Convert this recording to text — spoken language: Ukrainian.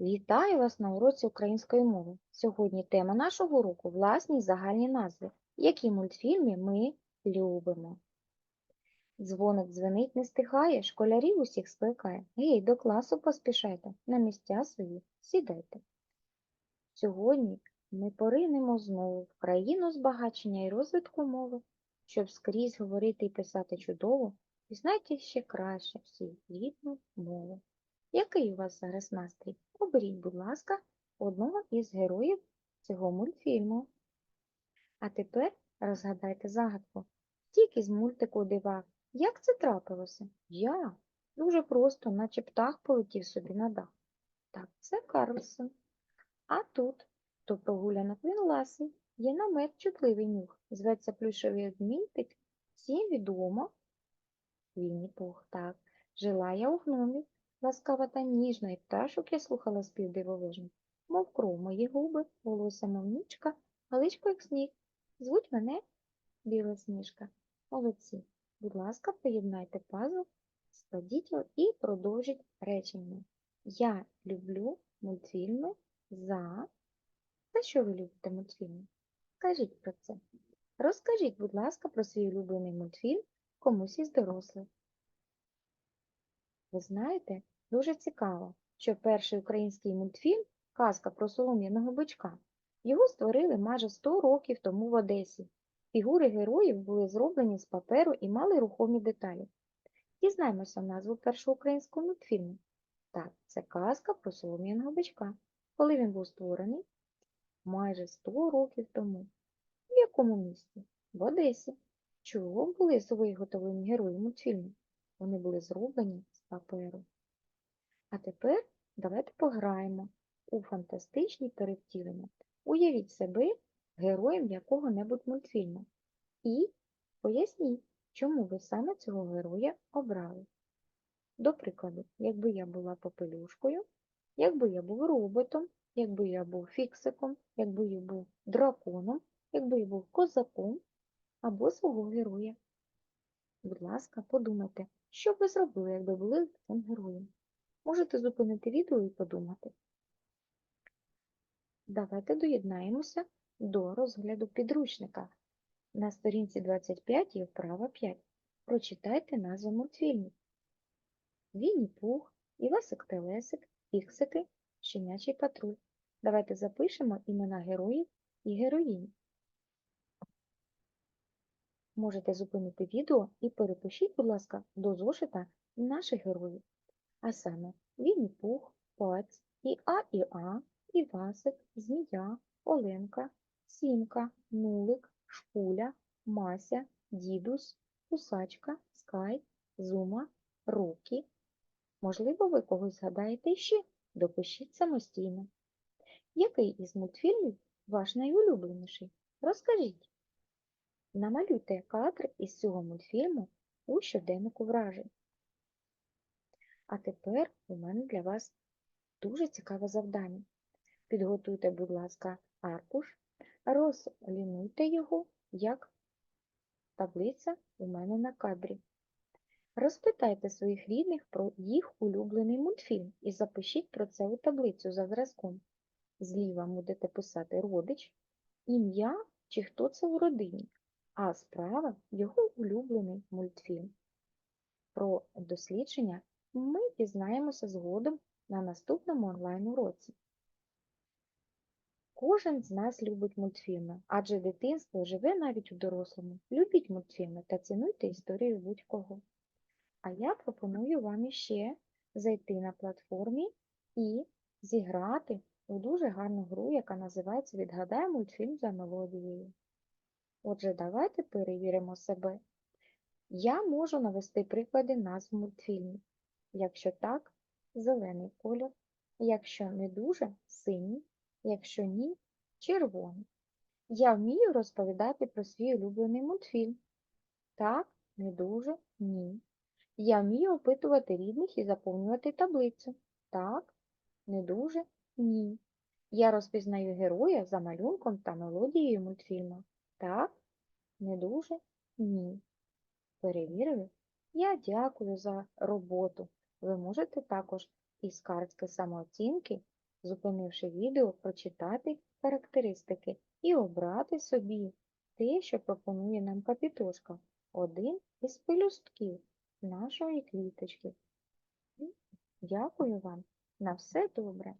Вітаю вас на уроці української мови. Сьогодні тема нашого уроку – власні загальні назви. Які мультфільми ми любимо? Дзвоник дзвенить не стихає, школярів усіх скликає. Гей, до класу поспішайте, на місця свої сідайте. Сьогодні ми поринемо знову в країну збагачення і розвитку мови, щоб скрізь говорити і писати чудово, пізнайте ще краще всі рідну мову. Який у вас зараз настрій? Оберіть, будь ласка, одного із героїв цього мультфільму. А тепер розгадайте загадку. Тільки з мультику дива. Як це трапилося? Я. Дуже просто, наче птах полетів собі на дах. Так, це Карлсон. А тут, то прогулянок він ласий, є намет чутливий нюх, зветься плюшевий одмінтик, всім відомо. Вінні пух, так. Жила я у гномі, ласкава та ніжна, і пташок я слухала спів дивовижний. Мов кров мої губи, волосся мов нічка, галичко як сніг. Звуть мене Біла Сніжка. Молодці. Будь ласка, поєднайте пазл, складіть його і продовжіть речення. Я люблю мультфільми за. За що ви любите мультфільми? Скажіть про це. Розкажіть, будь ласка, про свій улюблений мультфільм комусь із дорослих. Ви знаєте, дуже цікаво, що перший український мультфільм Казка про солом'яного бичка. Його створили майже 100 років тому в Одесі. Фігури героїв були зроблені з паперу і мали рухомі деталі. Дізнаймося назву першого українського мультфільму. Так, це казка про солом'яного бичка. Коли він був створений? Майже 100 років тому. В якому місті? В Одесі. Чого були виготовлені герої мультфільму? Вони були зроблені з паперу. А тепер давайте пограємо у фантастичні перевтілення. Уявіть себе героєм якого-небудь мультфільму і поясніть, чому ви саме цього героя обрали. До прикладу, якби я була попелюшкою, якби я був роботом, якби я був фіксиком, якби я був драконом, якби я був козаком або свого героя. Будь ласка, подумайте, що б ви зробили, якби були цим героєм. Можете зупинити відео і подумати. Давайте доєднаємося до розгляду підручника. На сторінці 25 є вправа 5. Прочитайте назву мультфільмів. Вінні Пух, Івасик Телесик, Фіксики, Щенячий патруль. Давайте запишемо імена героїв і героїнь. Можете зупинити відео і перепишіть, будь ласка, до зошита наших героїв. А саме Вінні Пух, Паць, Іа і А, Івасик, Змія, Оленка, Сімка, Нулик, Шкуля, Мася, Дідус, Кусачка, Скай, Зума, Рокі. Можливо, ви когось згадаєте ще? Допишіть самостійно. Який із мультфільмів ваш найулюбленіший? Розкажіть. Намалюйте кадр із цього мультфільму у щоденнику вражень. А тепер у мене для вас дуже цікаве завдання. Підготуйте, будь ласка, аркуш, розлінуйте його, як таблиця у мене на кадрі. Розпитайте своїх рідних про їх улюблений мультфільм і запишіть про це у таблицю за зразком. Зліва будете писати родич, ім'я чи хто це в родині, а справа його улюблений мультфільм. Про дослідження ми дізнаємося згодом на наступному онлайн-уроці. Кожен з нас любить мультфільми, адже дитинство живе навіть у дорослому. Любіть мультфільми та цінуйте історію будь-кого. А я пропоную вам іще зайти на платформі і зіграти у дуже гарну гру, яка називається Відгадай мультфільм за мелодією. Отже, давайте перевіримо себе. Я можу навести приклади назв мультфільмів. Якщо так, зелений кольор, якщо не дуже синій, якщо ні, червоний. Я вмію розповідати про свій улюблений мультфільм. Так, не дуже, ні. Я вмію опитувати рідних і заповнювати таблицю. Так, не дуже, ні. Я розпізнаю героя за малюнком та мелодією мультфільму. Так, не дуже, ні. Перевірили? Я дякую за роботу. Ви можете також із картки самооцінки зупинивши відео, прочитати характеристики і обрати собі те, що пропонує нам капітошка, один із пелюстків нашої квіточки. Дякую вам. На все добре.